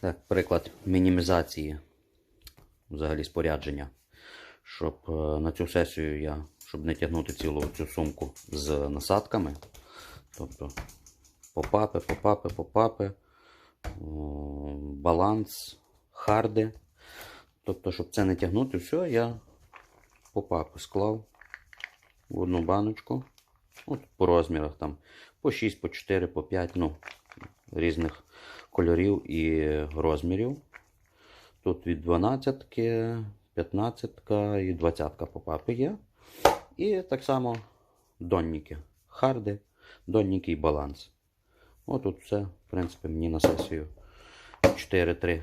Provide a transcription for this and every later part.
Так, приклад мінімізації взагалі спорядження. Щоб е, на цю сесію я, щоб не тягнути цілу цю сумку з насадками. Тобто попапи, попапи, попапи, баланс, харди. Тобто, щоб це не тягнути, все, я попапи склав в одну баночку. От по розмірах там по 6, по 4, по 5, ну, різних кольорів і розмірів. Тут від 12, 15 і 20 попапи є. І так само донніки. Харди, донніки і баланс. От тут все, в принципі, мені на сесію 4, 3,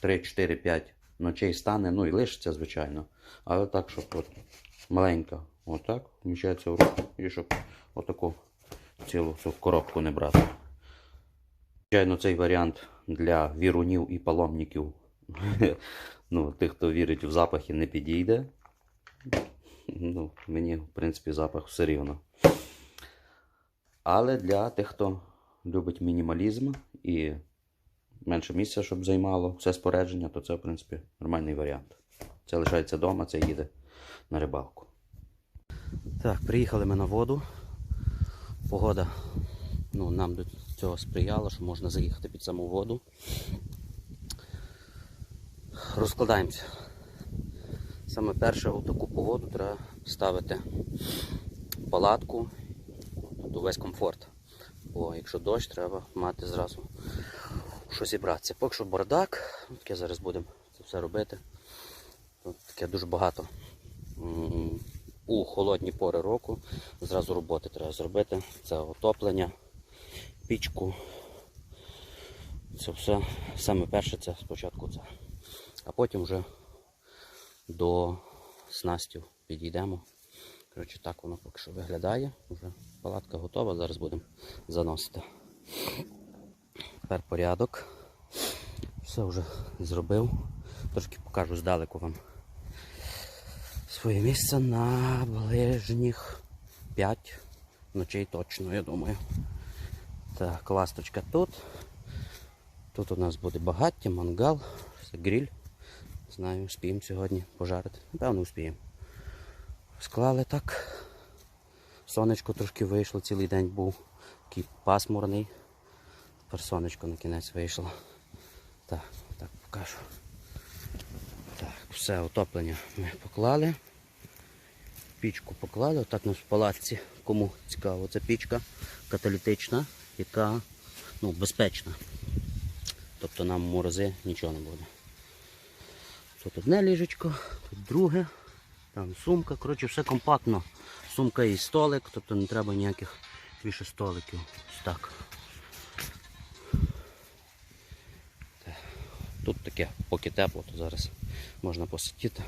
3, 4, 5 ночей стане, ну і лишиться, звичайно. Але так, щоб от маленька, отак, вміщається в руку, і щоб отаку цілу цю коробку не брати. Звичайно, цей варіант для вірунів і паломників, ну, тих, хто вірить в запахи, не підійде. Ну, мені, в принципі, запах все рівно. Але для тих, хто любить мінімалізм і менше місця, щоб займало все спорядження, то це, в принципі, нормальний варіант. Це лишається вдома, це їде на рибалку. Так, приїхали ми на воду. Погода ну, нам цього сприяла, що можна заїхати під саму воду. Розкладаємося. Саме перше у таку погоду треба ставити палатку, тобто весь комфорт. Бо якщо дощ, треба мати зразу що зібратися. Поки що бардак, таке зараз будемо це все робити. Тут таке дуже багато. У холодні пори року зразу роботи треба зробити. Це отоплення, пічку. Це все саме перше це спочатку це. А потім вже до снастів підійдемо. Коротше, так воно поки що виглядає. Вже палатка готова, зараз будемо заносити. Тепер порядок. Все вже зробив. Трошки покажу здалеку вам своє місце на ближніх 5 ночей точно, я думаю. Так, ласточка тут. Тут у нас буде багаття, мангал, все, гриль. Знаю, успіємо сьогодні пожарити. Напевно, успіємо. Склали так. Сонечко трошки вийшло, цілий день був такий пасмурний. Тепер сонечко на кінець вийшло. Так, так покажу. Так, все, отоплення ми поклали. Пічку поклали, отак у нас в палатці, кому цікаво, це пічка каталітична, яка ну, безпечна. Тобто нам морози нічого не буде. Тут одне ліжечко, тут друге, там сумка, коротше, все компактно. Сумка і столик, тобто не треба ніяких більше столиків. Ось так. Тут таке, поки тепло, то зараз можна посидіти.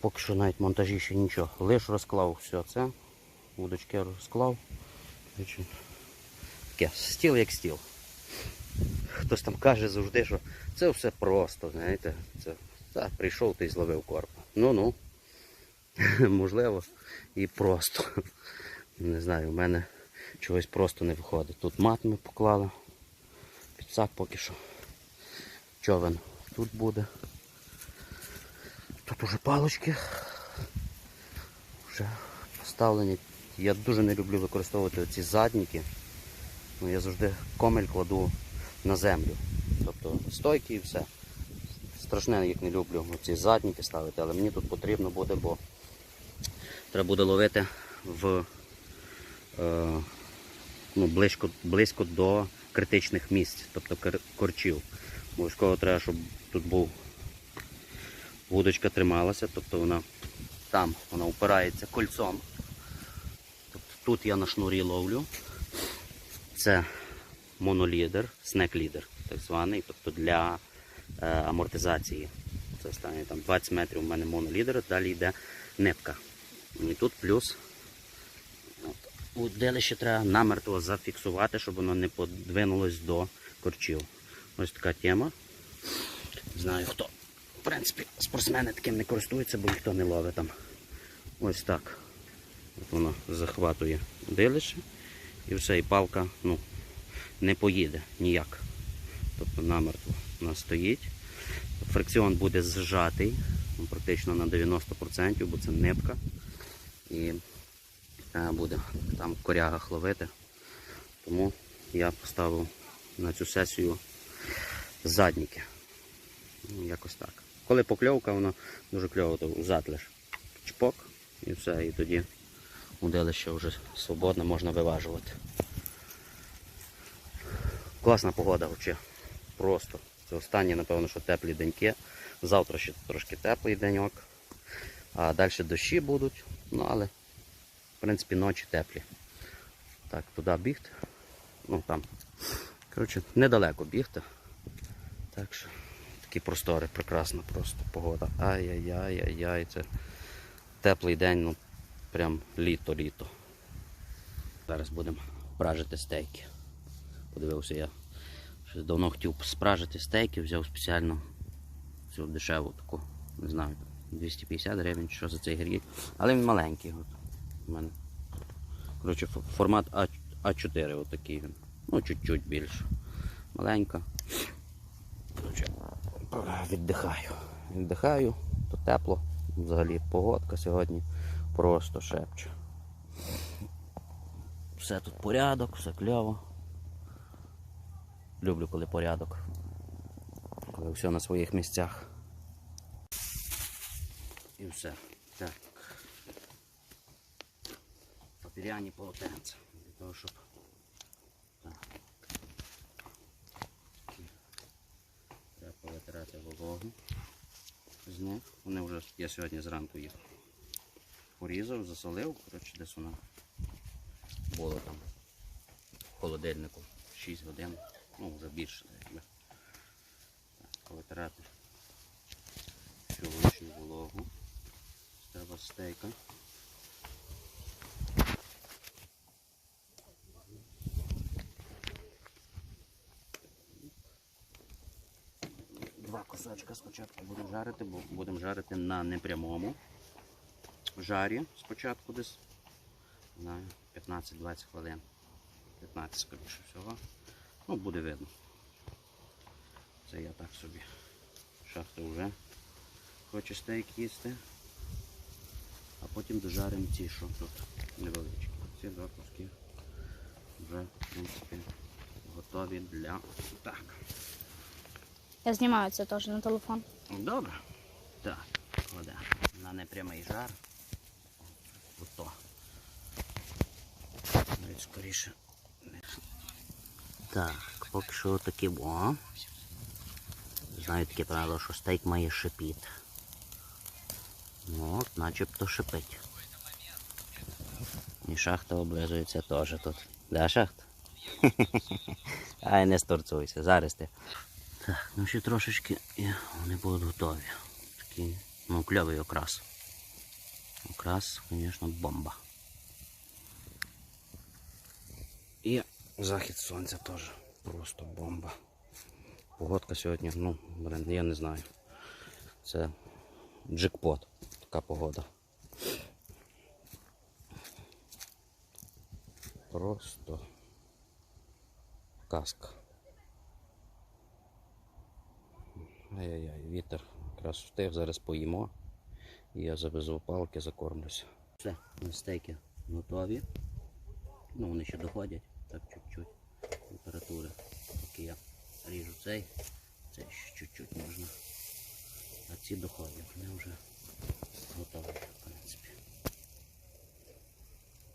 Поки що навіть монтажі ще нічого. Лиш розклав все це. Вудочки розклав. Таке, стіл як стіл. Хтось там каже завжди, що це все просто, знаєте. Це, та, прийшов ти і зловив корпа. Ну-ну. Можливо, і просто. Не знаю, у мене чогось просто не виходить. Тут мат ми поклали. Підсак поки що. Човен тут буде. Тут уже палочки вже поставлені. Я дуже не люблю використовувати ці задніки. Ну, я завжди комель кладу на землю. Тобто стойки і все. Страшне, як не люблю ці задніки ставити, але мені тут потрібно буде, бо треба буде ловити в, е, ну, близько, близько до критичних місць, тобто корчів. Обов'язково треба, щоб тут був вудочка трималася, тобто вона там вона упирається кольцом. Тобто тут я на шнурі ловлю. Це монолідер, снек-лідер, так званий, тобто для е, амортизації. Це стане там 20 метрів у мене монолідер, далі йде нитка. І тут плюс от, удилище треба намертво зафіксувати, щоб воно не подвинулось до корчів. Ось така тема. Знаю хто. В принципі, спортсмени таким не користуються, бо ніхто не ловить там. Ось так. От воно захватує удилище. І все, і палка ну, не поїде ніяк. тобто намертво вона стоїть. Фрикціон буде зжатий, ну, практично на 90%, бо це нитка. І е, буде там в корягах ловити. Тому я поставив на цю сесію задніки. Ну, якось так. Коли покльовка, воно дуже кльово, то взад лиш чпок і все, і тоді удилище вже свободно можна виважувати. Класна погода взагалі. Просто. Це останні, напевно, що теплі деньки. Завтра ще трошки теплий деньок. А далі дощі будуть. Ну, але, в принципі, ночі теплі. Так, туди бігти. Ну там. Коротше, недалеко бігти. Так що такі простори, прекрасна просто погода. Ай-яй-яй-яй-яй. Це теплий день, ну прям літо-літо. Зараз будемо пражити стейки. Подивився я. Щось давно хотів спражити стейки, взяв спеціально цю дешеву таку, не знаю, 250 гривень, що за цей гріль. Але він маленький. От. У мене. Коротше, формат А, А4 отакий він. Ну, чуть-чуть більше. Маленька. Коротше, віддихаю. Віддихаю, то тепло. Взагалі погодка сьогодні просто шепче. Все тут порядок, все кльово. Люблю, коли порядок. Коли все на своїх місцях. І все. Так. Папіряні полотенця. Для того, щоб. Так. Треба повитирати вологу з них. Вони вже я сьогодні зранку їх порізав, засолив. Коротше, десь вона було там в холодильнику 6 годин, ну вже більше якби. Так, повитирати всю вологу. Треба стейка. Два кусочка спочатку будемо жарити, бо будемо жарити на непрямому жарі спочатку десь на 15-20 хвилин. 15 скоріше всього. Ну, буде видно. Це я так собі. Шахта вже хоче стейк їсти. А потім дожаримо ці, що тут невеличкі. Ці два куски вже, в принципі, готові для так. Я знімаю це теж на телефон. Добре. Так, кладемо на непрямий жар. Скоріше. Так, поки що таке о. Знаю таке правило, що стейк має шипіти. Ну, от, начебто шипить. І шахта облизується теж тут. Да, шахта? Ай, не сторцуйся, зараз ти. Так, ну ще трошечки і вони будуть готові. Такий, ну, кльовий окрас. Окрас, звісно, бомба. І захід сонця теж просто бомба. Погодка сьогодні, ну, блин, я не знаю. Це джекпот, така погода. Просто казка. Ай-яй-яй, вітер якраз встиг, зараз поїмо. І я завезу палки, закормлюся. Все, стейки готові. Ну, вони ще доходять, так чуть-чуть температури. Поки я ріжу цей, цей ще чуть-чуть можна. А ці доходять, вони вже готові, в принципі.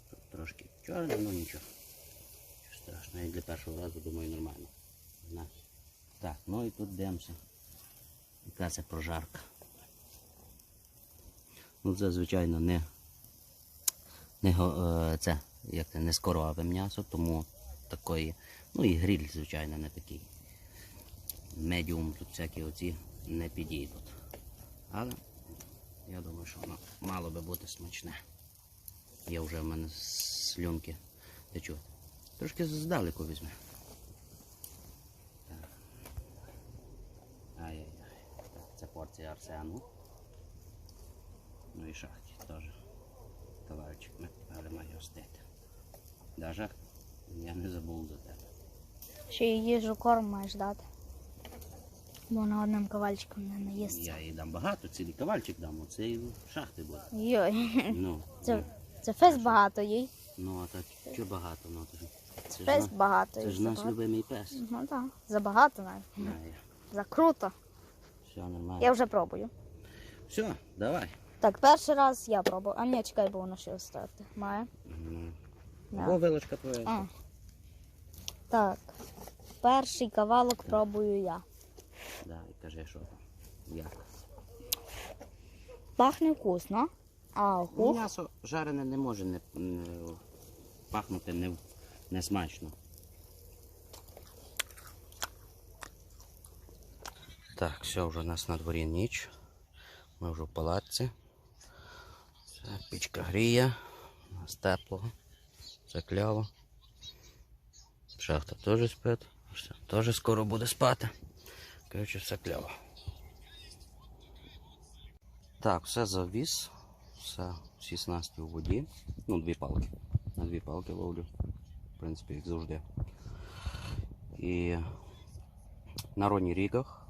Тут трошки чорне, ну нічого. Страшного, як для першого разу, думаю, нормально. Так, ну і тут дивимося. Яка це прожарка. Ну це, звичайно, не, не, е, це, як це, не скорове м'ясо, тому такої, ну і гриль, звичайно, не такий. Медіум тут всякі оці не підійдуть. Але я думаю, що воно мало би бути смачне. Є вже в мене слюнки течуть. Трошки здалеку візьме. Ай-яй-яй. Це порція арсену. Ну і шахті теж. Товарчик, але має остити. Да, шахт? Я не забув за тебе. Ще й їжу корм маєш дати. Бо вона одним ковальчиком не наїсться. Я їй дам багато, цілий кавальчик дам, оце і шахти буде. Йой. Ну, Це, це фест багато їй. ну а так що багато, ну це ж це ж, Фест на- багато. це їй ж наш забагато. любимий пес. Ну так, забагато навіть. Знає. За круто. Все нормально. Я вже пробую. Все, давай. Так, перший раз я пробую. А ні, чекай, бо воно ще остати. Має. Да. Або вилочка твоя. А. Так. Перший кавалок пробую я. Да, і кажи, що там. Як? Пахне вкусно. А, Ну, м'ясо жарене не може не, не пахнути не, не смачно. Так, все, вже у нас на дворі ніч. Ми вже в палатці. Все, пічка гріє, у нас тепло, все кльово. Шахта теж спить, теж скоро буде спати. Коротше, все кльово. Так, все завіз, все, всі снасті у воді. Ну, дві палки. На дві палки ловлю. В принципі, як завжди. І на роні рігах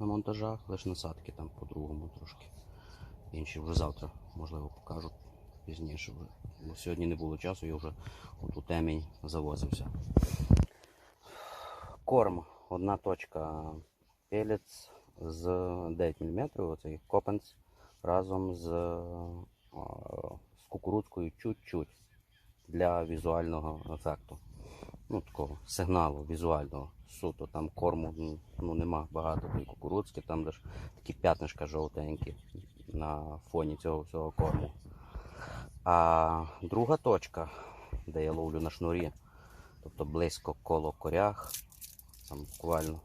на монтажах, лише насадки там по-другому трошки. Інші вже завтра, можливо, покажу пізніше. Бо сьогодні не було часу, я вже от у темінь завозився. Корм. Одна точка пелець з 9 мм, оцей копенц разом з, а, з кукурудзкою чуть-чуть для візуального ефекту. Ну, такого сигналу візуального. Суто там корму ну, ну, нема багато тої кукурудзки, там лише такі п'ятнишка жовтенькі на фоні цього всього корму. А друга точка, де я ловлю на шнурі, тобто близько коло корях, там буквально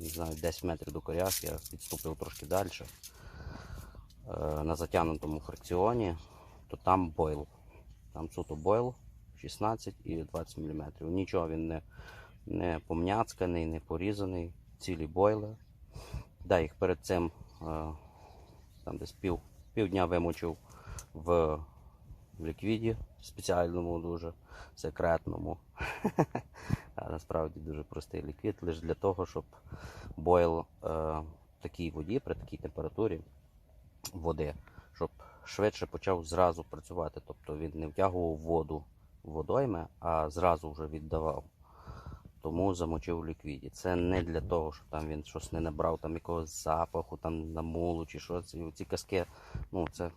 не знаю, 10 метрів до корях, я відступив трошки далі. Е, На затягнутому фрикціоні, то там бойл. Там суто бойл 16 і 20 мм. Нічого він не, не помняцканий, не порізаний, цілі бойли. Да, їх перед цим е, там десь пів, півдня вимочив в, в ліквіді спеціальному, дуже секретному. А насправді дуже простий ліквід, лише для того, щоб бойл е, в такій воді при такій температурі води, щоб швидше почав зразу працювати. Тобто він не втягував воду водойми, а зразу вже віддавав. Тому замочив в ліквіді. Це не для того, щоб там він щось не набрав, там якогось запаху, там на мулу чи що. Ці, казки, ну це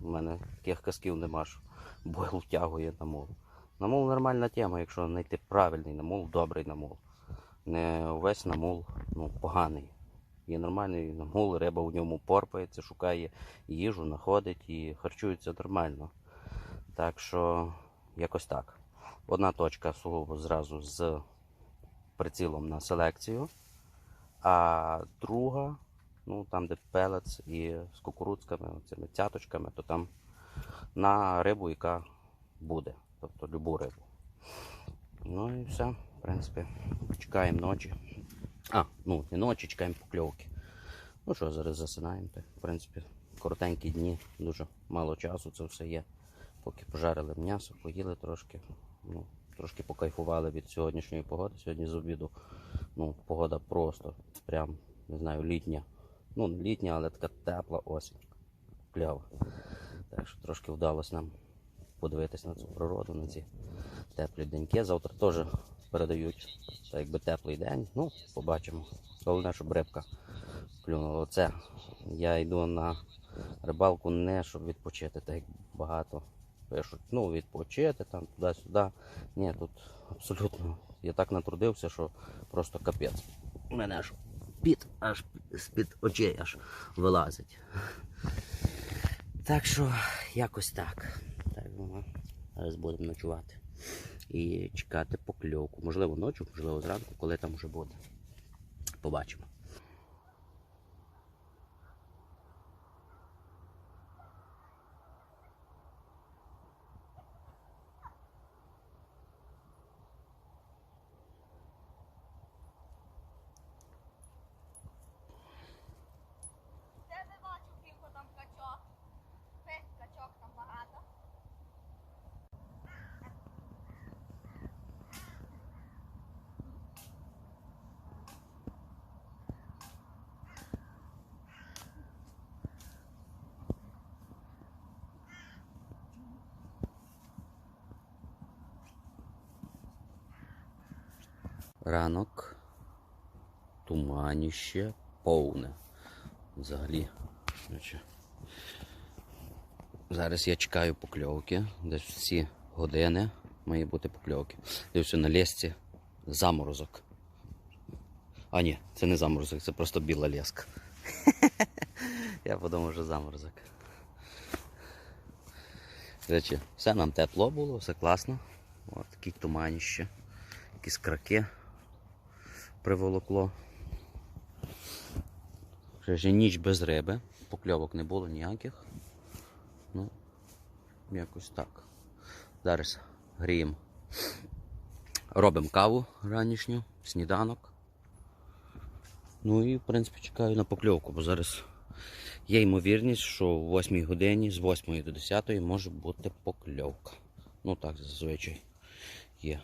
в мене таких казків нема, що бойл втягує на мул. Намул нормальна тема, якщо знайти правильний намул, добрий намул. Не увесь намул ну, поганий. Є нормальний намул, риба в ньому порпається, шукає їжу, знаходить і харчується нормально. Так що якось так. Одна точка сугубо зразу з прицілом на селекцію, а друга, ну там, де пелець і з кукурудзками, цими цяточками, то там на рибу, яка буде. Тобто любу рибу. Ну і все, в принципі, чекаємо ночі. А, ну не ночі, чекаємо покльовки. Ну що, зараз засинаємо. В принципі, коротенькі дні, дуже мало часу це все є. Поки пожарили м'ясо, поїли трошки. Ну, трошки покайфували від сьогоднішньої погоди. Сьогодні з обіду ну, погода просто прям, не знаю, літня. Ну, літня, але така тепла осінь. Клява. Так що трошки вдалося нам подивитись на цю природу, на ці теплі деньки. Завтра теж передають так якби теплий день. Ну, побачимо. Головне, щоб рибка клюнула. Оце я йду на рибалку не щоб відпочити, так як багато пишуть. Ну, відпочити там туди-сюди. Ні, тут абсолютно. Я так натрудився, що просто капець. У мене аж під аж з-під очей аж вилазить. Так що якось так. Так, ну, зараз будемо ночувати і чекати покльовку. Можливо, ночі, можливо, зранку, коли там вже буде. Побачимо. Де не бачу кілько там качок. Весь качок там багато. Ранок. Туманіще повне. Взагалі. Зараз я чекаю покльовки. Десь всі години має бути покльовки. Дивлюся на лісці заморозок. А ні, це не заморозок, це просто біла леска. Я подумав, що заморозок. Речі, все нам тепло було, все класно. От такі туманіще, якісь краки приволокло. Вже ніч без риби, покльовок не було ніяких. Ну, якось так. Зараз гріємо. Робимо каву ранішню, сніданок. Ну і в принципі чекаю на покльовку, бо зараз є ймовірність, що в 8 годині з 8 до 10 може бути покльовка. Ну так зазвичай є.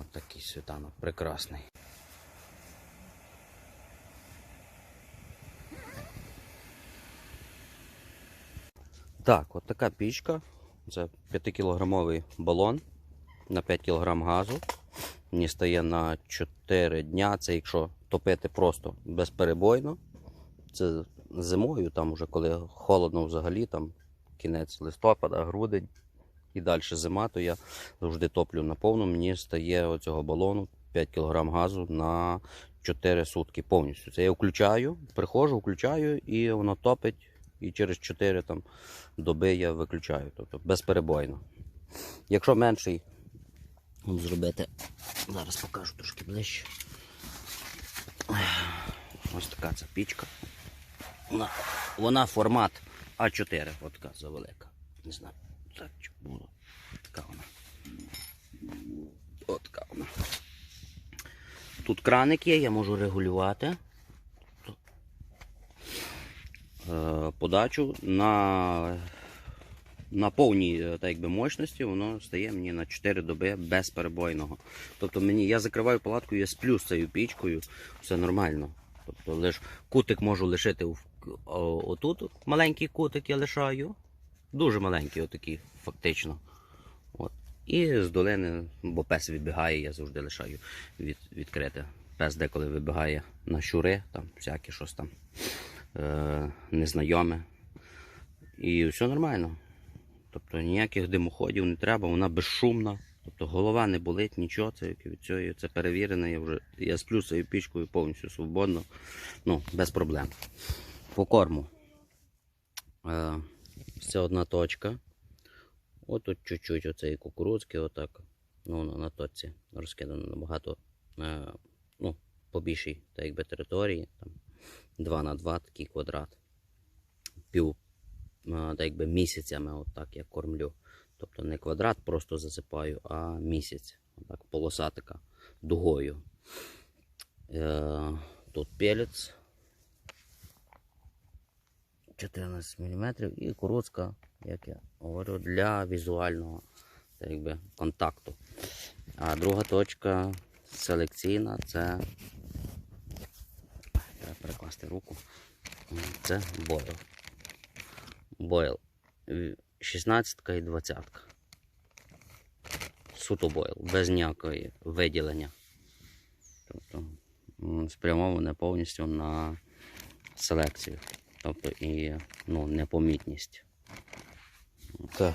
От такий світанок прекрасний. Так, от така пічка. Це 5-кілограмовий балон на 5 кг газу. Мені стає на 4 дня. Це якщо топити просто безперебойно. Це зимою, там уже коли холодно взагалі, там кінець листопада, грудень і далі зима, то я завжди топлю на повну. Мені стає оцього балону 5 кг газу на 4 сутки повністю. Це я включаю, приходжу, включаю і воно топить. І через 4 там, доби я виключаю, тобто безперебойно. Якщо менший зробити, зараз покажу трошки ближче. Ось така ця пічка. Вона, вона формат А4, от така завелика. Не знаю, так було. Така вона. От вона. Тут краник є, я можу регулювати. Е, подачу на, на повній е, так якби, мощності воно стає мені на 4 доби безперебойного. Тобто мені, я закриваю палатку, я сплю з цією пічкою, все нормально. Тобто лиш кутик можу лишити в- отут. Маленький кутик я лишаю. Дуже маленький, отакий, фактично. От. І з долини, бо пес відбігає, я завжди лишаю від, відкрите. Пес деколи вибігає на щури, там всяке щось там е, незнайоме. І все нормально. Тобто ніяких димоходів не треба, вона безшумна. Тобто голова не болить, нічого, це від цього, це перевірено. Я вже я сплю цією пічкою повністю свободно, ну, без проблем. По корму. Е, це одна точка. От тут чуть-чуть оцеї кукурудзки, отак. Ну, на, точці розкидано набагато е, ну, по більшій так якби, території. Там 2 на 2 такий квадрат. Пів так якби місяцями отак я кормлю. Тобто не квадрат просто засипаю, а місяць. Отак полоса така дугою. Е, тут пелець 14 мм і короцка, як я говорю, для візуального так якби, контакту. А друга точка селекційна це Треба перекласти руку. Це бойл. Бойл. 16 і 20. Суто бойл, без ніякої виділення. Тобто спрямоване повністю на селекцію. Тобто і ну, непомітність. Так.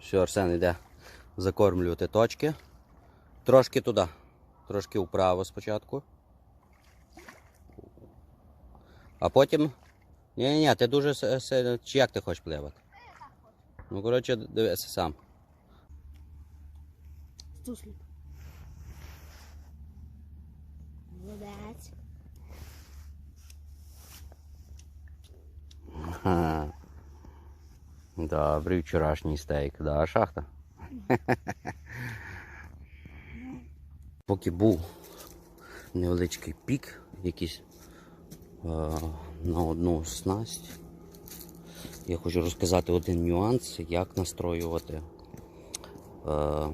Все, Арсен йде закормлювати точки. Трошки туди. Трошки вправо спочатку. А потім. Ні-ні, ти дуже. Чи як ти хочеш пливати? Ну, коротше, дивися сам. Суслик. Молодець. Ха. Добрий вчорашній стейк, да, шахта? Поки був невеличкий пік, якийсь е, на одну снасть. Я хочу розказати один нюанс, як настроювати е,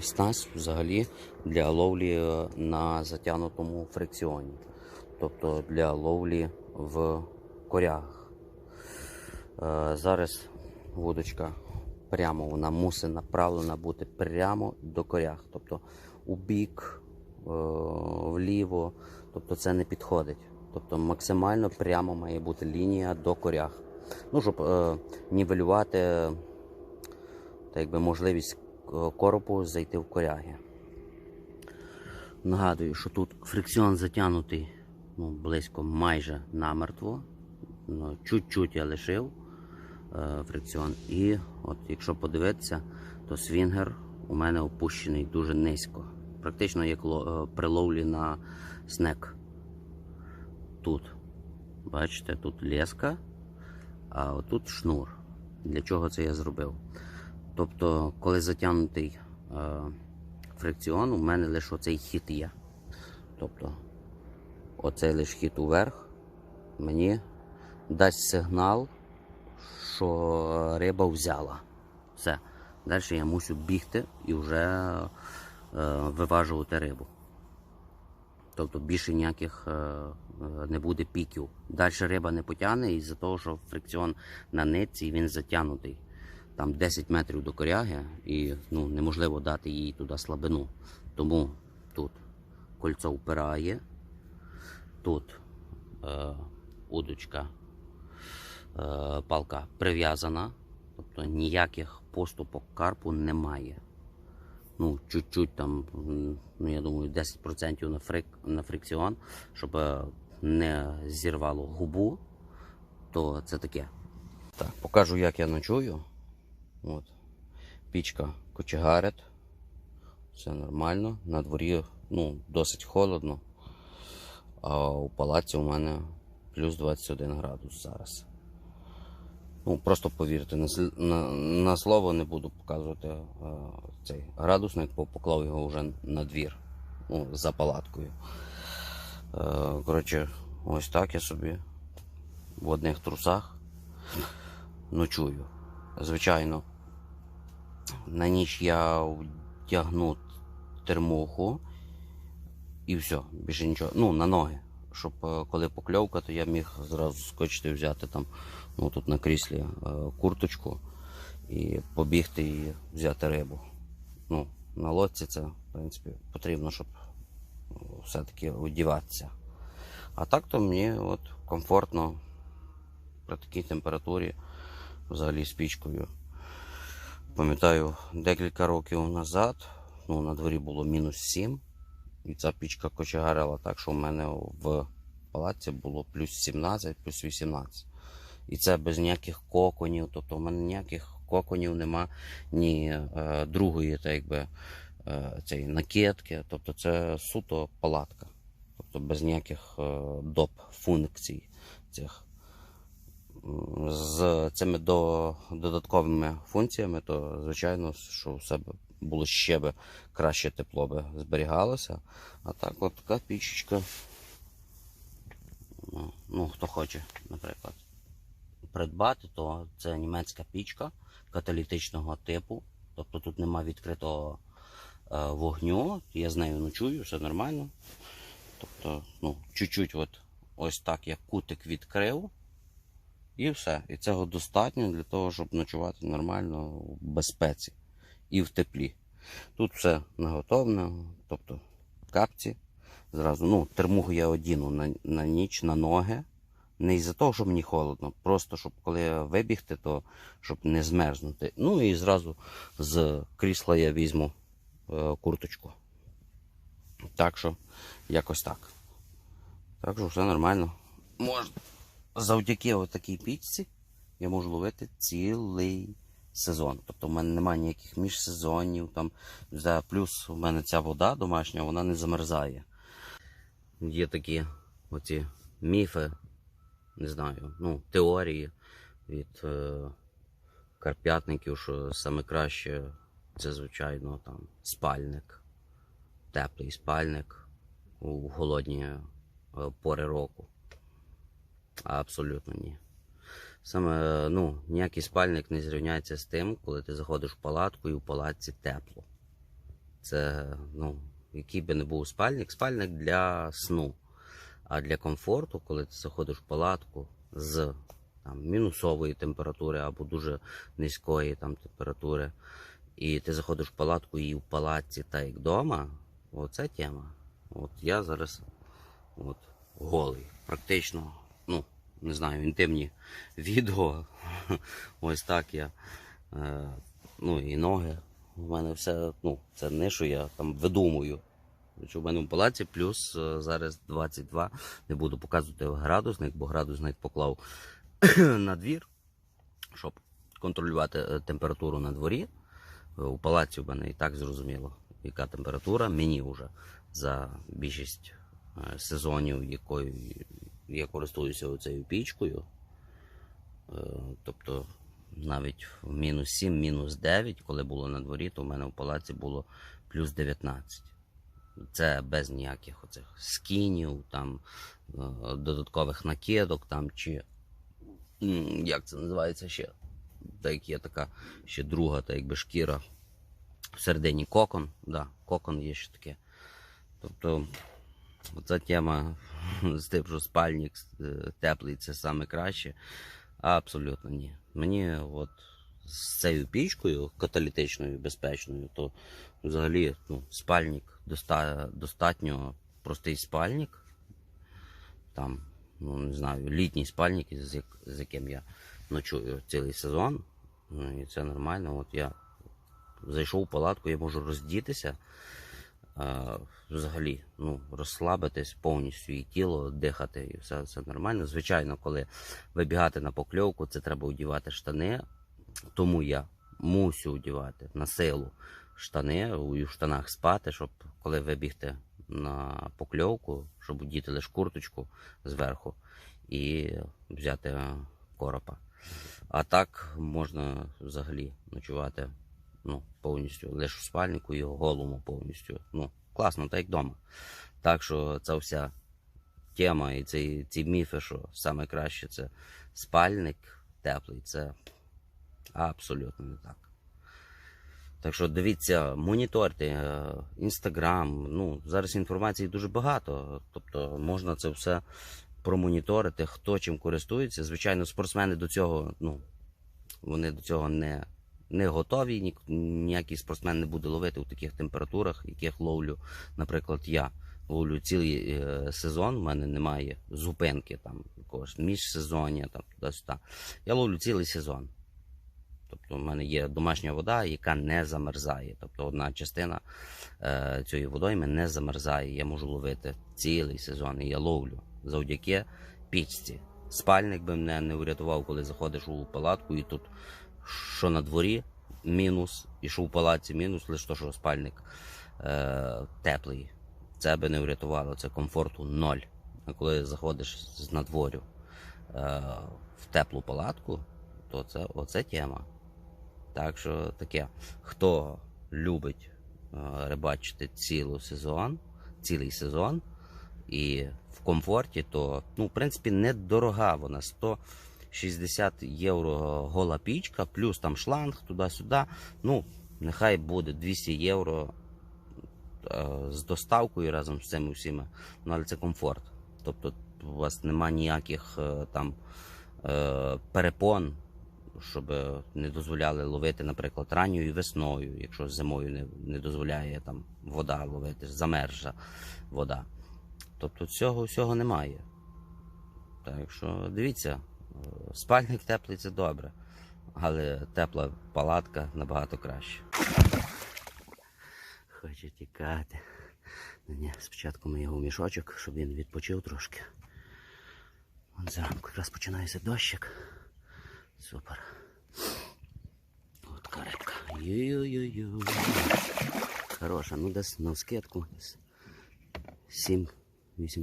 снасть взагалі для ловлі е, на затягнутому фрикціоні. Тобто для ловлі в корягах. Е, зараз вудочка прямо, вона мусить направлена бути прямо до корях. Тобто у бік, е, вліво, тобто це не підходить. Тобто максимально прямо має бути лінія до корях. Ну, щоб е, нівелювати так якби, можливість коропу зайти в коряги. Нагадую, що тут фрикціон затягнутий ну, близько майже намертво. Ну, чуть-чуть я лишив е, фрикціон. І от якщо подивитися, то свінгер у мене опущений дуже низько. Практично як е, при ловлі на снек. Тут. Бачите, тут леска, а отут шнур. Для чого це я зробив? Тобто, коли затягнутий е, фрикціон, у мене лише оцей хід є. Тобто, оцей лише хід уверх мені дасть сигнал, що риба взяла. Все. Далі я мусю бігти і вже е, виважувати рибу. Тобто більше ніяких е, не буде піків. Далі риба не потягне із-за того, що фрикціон на нитці він затягнутий. Там 10 метрів до коряги і ну, неможливо дати їй туди слабину. Тому тут кольцо впирає, тут е, удочка, палка прив'язана, тобто ніяких поступок карпу немає. Ну, чуть-чуть там, ну я думаю, 10% на, фрик, на фрикціон, щоб е, не зірвало губу, то це таке. Так, покажу, як я ночую. От. Пічка кочегарить. Все нормально. На дворі ну, досить холодно. А у палаці у мене плюс 21 градус зараз. Ну, просто повірте, на, на, на слово не буду показувати е, цей градусник, бо поклав його вже на двір. Ну, за палаткою. Е, коротше, ось так я собі в одних трусах ночую. Звичайно, на ніч я вдягну термуху і все, більше нічого. Ну, на ноги. Щоб е, коли покльовка, то я міг зразу скочити взяти там, ну тут на кріслі е, курточку і побігти і взяти рибу. Ну, на лодці це, в принципі, потрібно, щоб е, все-таки одіватися. А так то мені от комфортно при такій температурі, взагалі з пічкою. Пам'ятаю, декілька років назад, ну, на дворі було мінус 7, і ця пічка кочегарила так, що в мене в палаці було плюс 17, плюс 18. І це без ніяких коконів, тобто в мене ніяких коконів нема, ні е, другої так якби, е, цієї накидки. Тобто це суто палатка. Тобто без ніяких е, доп функцій цих. З цими до, додатковими функціями, то звичайно, що в себе було ще би краще тепло би зберігалося. А так, от така пічечка. Ну, ну, хто хоче, наприклад, придбати, то це німецька пічка каталітичного типу. Тобто тут нема відкритого е, вогню. Я з нею ночую, все нормально. Тобто, ну, чуть-чуть от, ось так я кутик відкрив. І все. І цього достатньо для того, щоб ночувати нормально в безпеці і в теплі. Тут все наготовне, тобто капці. Зразу, ну, термуху я одіну на, на ніч, на ноги. Не із-за того, що мені холодно, просто щоб коли вибігти, то щоб не змерзнути. Ну і зразу з крісла я візьму е, курточку. Так що, якось так. Так що все нормально. Можна. Завдяки такій пічці я можу ловити цілий сезон. Тобто в мене немає ніяких міжсезонів. Там, плюс у мене ця вода домашня, вона не замерзає. Є такі оці міфи, не знаю, ну, теорії від е, карп'ятників, що саме краще це, звичайно, там спальник, теплий спальник у голодні е, пори року. А абсолютно ні. Саме ну, ніякий спальник не зрівняється з тим, коли ти заходиш в палатку і в палатці тепло. Це, ну, який би не був спальник, спальник для сну. А для комфорту, коли ти заходиш в палатку з там, мінусової температури або дуже низької там, температури. І ти заходиш в палатку і в палатці, так як вдома, оце тема. От я зараз от, голий. Практично, ну, не знаю, інтимні відео. Ось так я. Е, ну і ноги. У мене все, ну, це не що я там видумую. Що в мене в палаці плюс е, зараз 22. Не буду показувати градусник, бо градусник поклав на двір, щоб контролювати е, температуру на дворі. Е, У палаці в мене і так зрозуміло, яка температура. Мені вже за більшість сезонів, якою я користуюся цією пічкою. Тобто навіть в мінус 7, мінус 9, коли було на дворі, то в мене в палаці було плюс 19. Це без ніяких оцих скінів, там, е, додаткових накидок, там, чи як це називається ще? Так є така ще друга, так якби шкіра. Всередині кокон, да, кокон є ще таке. Тобто, оця тема з тим, що спальник е, теплий це саме краще. Абсолютно ні. Мені от з цією пічкою каталітичною, безпечною, то взагалі ну, спальник достатньо простий спальник. Там, ну не знаю, літній спальник, з, з яким я ночую цілий сезон. Ну, і це нормально. От я зайшов в палатку, я можу роздітися. А, взагалі, ну, розслабитись повністю і тіло, дихати, і все це нормально. Звичайно, коли вибігати на покльовку, це треба одягати штани. Тому я мусю одягати на силу штани, у штанах спати, щоб коли вибігти на покльовку, щоб одіти лише курточку зверху і взяти коропа. А так можна взагалі ночувати ну, повністю лише в спальнику і голому повністю. Ну, класно, так як вдома. Так що ця вся тема і ці, ці міфи, що саме краще це спальник теплий, це абсолютно не так. Так що дивіться, моніторте, інстаграм. Ну, зараз інформації дуже багато. Тобто можна це все промоніторити, хто чим користується. Звичайно, спортсмени до цього, ну, вони до цього не, не готові. Ні, ніякий спортсмен не буде ловити у таких температурах, яких ловлю, наприклад, я. Ловлю цілий е, сезон, в мене немає зупинки там якогось міжсезоння, там туди-сюди. Я ловлю цілий сезон. Тобто в мене є домашня вода, яка не замерзає. Тобто одна частина е, цієї водойми не замерзає. Я можу ловити цілий сезон. І я ловлю завдяки пічці. Спальник би мене не врятував, коли заходиш у палатку, і тут що на дворі мінус, і що в палаці мінус, лише то, що спальник е, теплий. Це би не врятувало, це комфорту ноль. А коли заходиш з надворю е, в теплу палатку, то це оце тема. Так що таке, хто любить е, рибачити цілий сезон, цілий сезон і в комфорті, то ну, в принципі недорога вона 160 євро гола пічка, плюс там шланг туди-сюди. Ну, нехай буде 200 євро е, з доставкою разом з цими всіма. Ну, але це комфорт. Тобто у вас нема ніяких е, там перепон щоб не дозволяли ловити, наприклад, ранньою весною, якщо зимою не, не дозволяє там вода ловити, замерзла вода. Тобто цього всього немає. Так що дивіться, е, спальник теплий це добре, але тепла палатка набагато краще. Хоче тікати. Ну, ні, спочатку ми його в мішочок, щоб він відпочив трошки. Вон зранку якраз починається дощик. Супер. От рибка. Ю-ю-ю-ю. Хороша, ну десь на скидку. 7-8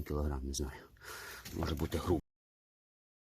кілограм, не знаю. Може бути грубо.